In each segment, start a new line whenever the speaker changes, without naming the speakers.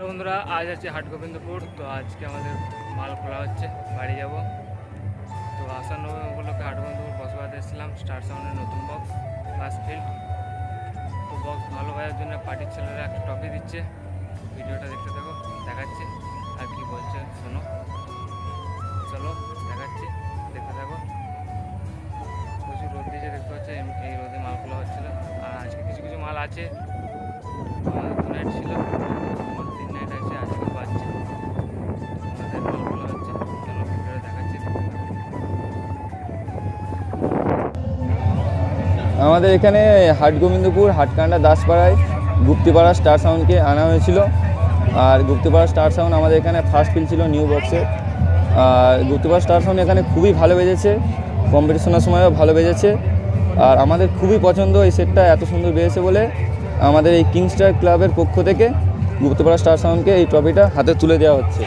Hello বন্ধুরা, আজ আছে হাট গোবিন্দপুর তো আজকে আমাদের মাল খোলা হচ্ছে, বাড়ি যাব। তো আসার নবমী উপলক্ষে হাট গোবিন্দপুর এসেছিলাম, স্টার সাউন্ডের নতুন বক্স বাস ফিল্ড তো বক্স ভালো ভাইয়ের জন্য পার্টির ছেলেরা একটা টপি দিচ্ছে। ভিডিওটা দেখতে থাকো, দেখাচ্ছে, আর কি বলছে শোনো। চলো, দেখাচ্ছি, দেখতে থাকো। প্রচুর রোদ দিয়েছে, দেখতে পাচ্ছে, এই রোদে মাল খোলা হচ্ছিল। আর আজকে কিছু কিছু মাল আছে। আমাদের
এখানে হাট গোবিন্দপুর হাটকান্ডা দাসপাড়ায় গুপ্তিপাড়া স্টার সাউন্ডকে আনা হয়েছিল। আর গুপ্তিপাড়া স্টার সাউন্ড আমাদের এখানে ফার্স্ট ফিল ছিল নিউ বক্সে আর গুপ্তিপাড়া স্টার সাউন্ড এখানে খুবই ভালো বেজেছে। কম্পিটিশনের সময়ও ভালো বেজেছে। আর আমাদের খুবই পছন্দ এই সেটটা এত সুন্দর বেজেছে বলে আমাদের এই কিংস্টার ক্লাবের পক্ষ থেকে গুপ্তপাড়া স্টার সাউন্ডকে এই ট্রফিটা হাতে তুলে দেওয়া হচ্ছে।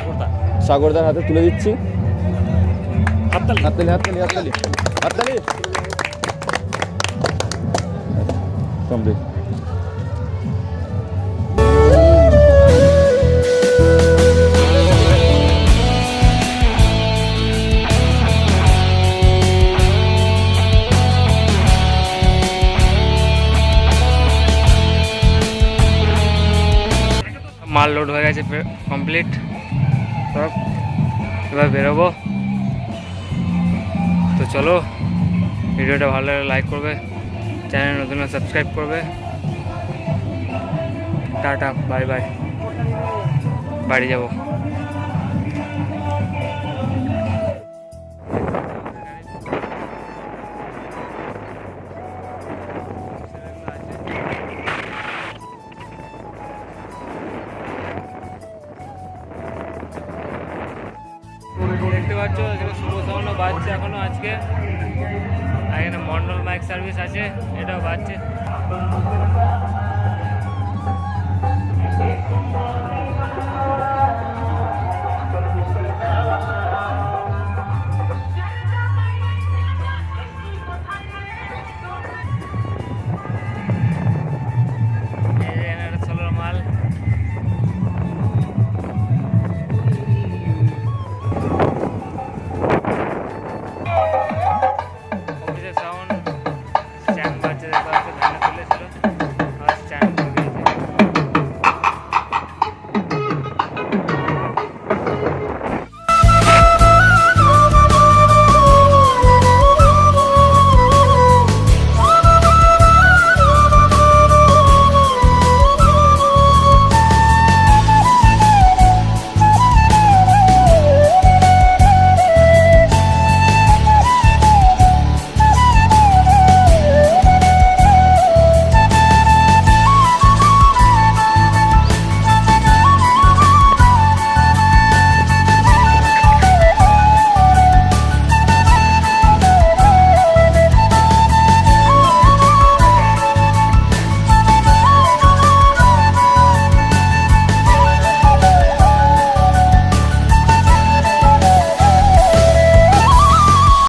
সাগরদার। হাতে তুলে দিচ্ছি। হাততালি হাততালি হাততালি। হাততালি। কমপ্লিট
মাল লোড হয়ে গেছে কমপ্লিট সব। এবার বেরোবো। তো চলো, ভিডিওটা ভালো লাগলে লাইক করবে। চ্যানেল নতুন সাবস্ক্রাইব করবে। Tata, bye bye. বাড়ি যাব। দেখতে পাচ্ছ, এখানে শুভ সাউন্ড বাজছে এখনও আজকে। এখানে মন্ডল বাইক সার্ভিস আছে এটাও পাচ্ছে।